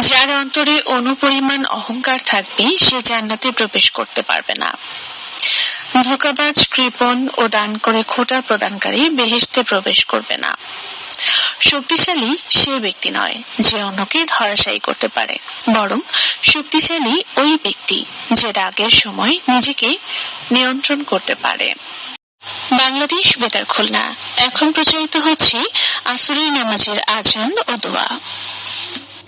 যার অন্তরে অনুপরিমাণ অহংকার থাকবে, সে জান্নাতে প্রবেশ করতে পারবে না। ধোকাবাজ, কৃপণ ও দান করে খোটা প্রদানকারী বেহেশতে প্রবেশ করবে না। শক্তিশালী সে ব্যক্তি নয় যে অন্যকে ধরাশায়ী করতে পারে, বরং শক্তিশালী ওই ব্যক্তি যে রাগের সময় নিজেকে নিয়ন্ত্রণ করতে পারে। বাংলাদেশ বেতার খুলনা। এখন প্রচারিত হচ্ছে আসরের নামাজের আজান ও দোয়া।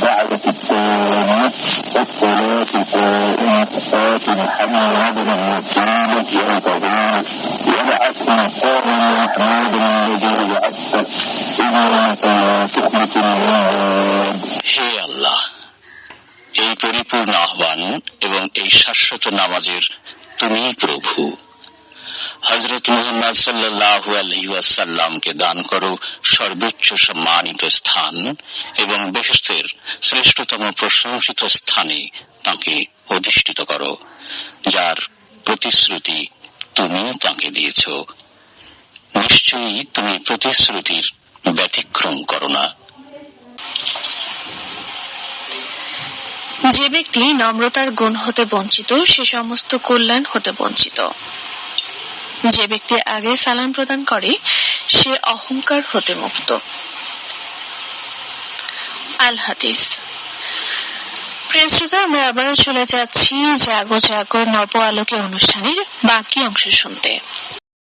الدعوة التامة والصلاة القائمة آت محمد الوسيلة والفضيلة وابعث مقاما محمودا الذي بعثته إنك لا تخلف الميعاد হে আল্লাহ এই পরিপূর্ণ আহ্বান এবং এই শাশ্বত নামাজের তুমি প্রভু হজরত মোহাম্মদ সাল্লাহ আলহিউসাল্লামকে দান করো সর্বোচ্চ সম্মানিত স্থান এবং বেহেস্তের শ্রেষ্ঠতম প্রশংসিত স্থানে তাকে অধিষ্ঠিত করো, যার প্রতিশ্রুতি তুমি তাকে দিয়েছ। নিশ্চয়ই তুমি প্রতিশ্রুতির ব্যতিক্রম করো না। যে ব্যক্তি নম্রতার গুণ হতে বঞ্চিত, সে সমস্ত কল্যাণ হতে বঞ্চিত। যে ব্যক্তি আগে সালাম প্রদান করে, সে অহংকার হতে মুক্ত। আল হাদিস। প্রিয় আমরা আবারও চলে যাচ্ছি জাগো জাগো নব আলোকে অনুষ্ঠানের বাকি অংশ শুনতে।